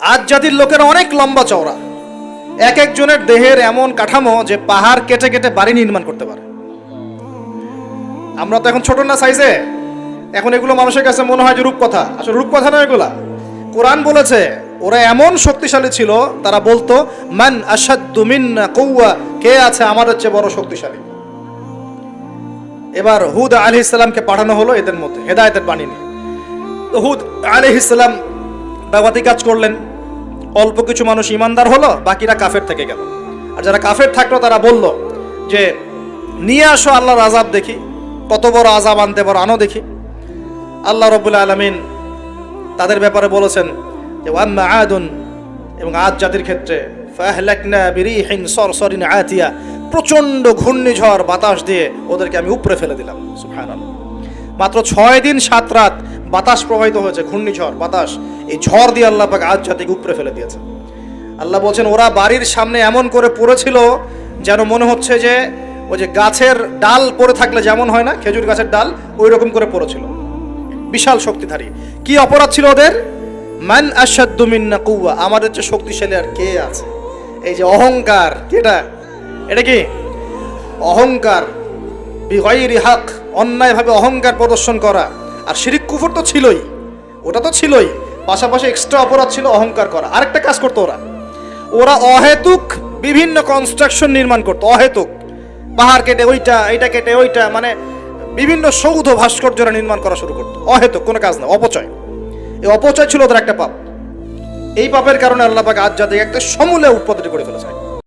আজ জাতির লোকেরা অনেক লম্বা চওড়া। এক একজনের দেহের এমন কাঠামো যে পাহাড় কেটে কেটে বাড়ি নির্মাণ করতে পারে। আমরা তো এখন ছোট না সাইজে। এখন এগুলো মানুষের কাছে মনে হয় যে রূপকথা। আসলে রূপকথা নয় এগুলা। কোরআন বলেছে, ওরা এমন শক্তিশালী ছিল, তারা বলতো, মান আসাদ্দু মিন্না কৌয়া কে আছে আমাদের চেয়ে বড় শক্তিশালী? এবার হুদ আলি ইসলামকে পাঠানো হলো এদের মধ্যে, হেদায়তের বাণী নিয়ে। হুদ আলি ইসলাম দাওয়াতি কাজ করলেন। অল্প কিছু মানুষ ইমানদার হলো, বাকিরা কাফের থেকে গেল। আর যারা কাফের থাকল, তারা বলল যে, নিয়ে আসো আল্লাহর আজাব দেখি, কত বড় আজাব আনতে পারো আনো দেখি। আল্লাহ রবুল্লা আলমিন তাদের ব্যাপারে বলেছেন যে ওয়াম্মা আদুন, এবং আদ জাতির ক্ষেত্রে আতিয়া, প্রচণ্ড ঘূর্ণিঝড় বাতাস দিয়ে ওদেরকে আমি উপরে ফেলে দিলাম, সুবহানাল্লাহ। মাত্র ছয় দিন, সাত রাত বাতাস প্রবাহিত হয়েছে, ঘূর্ণিঝড়, বাতাস। এই ঝড় দিয়ে আল্লাহ পাক আজ জাতিকে উপরে ফেলে দিয়েছে আল্লাহ বলছেন, ওরা বাড়ির সামনে এমন করে পড়েছিল যেন মনে হচ্ছে যে ওই যে গাছের ডাল পড়ে থাকলে যেমন হয় না, খেজুর গাছের ডাল ওই রকম করে পড়েছিল। বিশাল শক্তিধারী। কি অপরাধ ছিল ওদের? মান আসাদ্দু মিন্না কুয়া আমাদের যে শক্তিশালী আর কে আছে? এই যে অহংকার কেটা এটা? কি? অহংকার বিগয়রি হক। অন্যায়ভাবে অহংকার প্রদর্শন করা। আর শিরিক কুফর তো ছিলই। ওটা তো ছিলই। পাশাপাশি এক্সট্রা অপরাধ ছিল অহংকার করা। আরেকটা কাজ করতো ওরা। ওরা অহেতুক বিভিন্ন কনস্ট্রাকশন নির্মাণ করতো। অহেতুক। পাহাড় কেটে ওইটা, এইটা কেটে ওইটা মানে বিভিন্ন সৌধ ভাস্কর্যরা নির্মাণ করা শুরু করতো। অহেতুক, কোনো কাজ না, অপচয়। এই অপচয় ছিল ওদের একটা পাপ। এই পাপের কারণে আল্লাহ পাক আজ জাতিকে একটা সমূলে উৎপাদন করে ফেলেছে